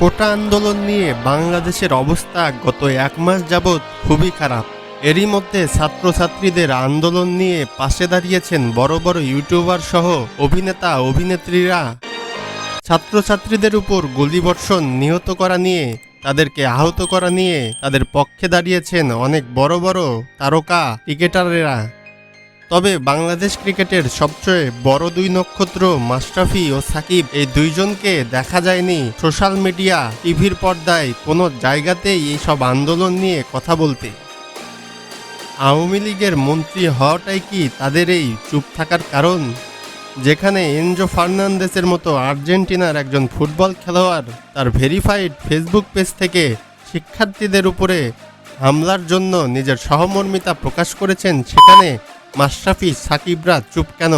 কোটা আন্দোলন নিয়ে বাংলাদেশের অবস্থা গত এক মাস যাবৎ খুবই খারাপ। এরই মধ্যে ছাত্রছাত্রীদের আন্দোলন নিয়ে পাশে দাঁড়িয়েছেন বড় বড় ইউটিউবার সহ অভিনেতা, অভিনেত্রীরা। ছাত্রছাত্রীদের উপর গুলিবর্ষণ নিহত করা নিয়ে, তাদেরকে আহত করা নিয়ে তাদের পক্ষে দাঁড়িয়েছেন অনেক বড় বড় তারকা ক্রিকেটারেরা। তবে বাংলাদেশ ক্রিকেটের সবচেয়ে বড় দুই নক্ষত্র মাশরাফি ও সাকিব এই দুইজনকে দেখা যায়নি সোশ্যাল মিডিয়া, টিভির পর্দায় কোনো জায়গাতেই এই সব আন্দোলন নিয়ে কথা বলতে। আওয়ামী লীগের মন্ত্রী হওয়াটাই কি তাদের এই চুপ থাকার কারণ? যেখানে এনজো ফার্নান্দেসের মতো আর্জেন্টিনার একজন ফুটবল খেলোয়াড় তার ভেরিফাইড ফেসবুক পেজ থেকে শিক্ষার্থীদের উপরে হামলার জন্য নিজের সহমর্মিতা প্রকাশ করেছেন সেখানে মাশরাফি সাকিবরা চুপ কেন?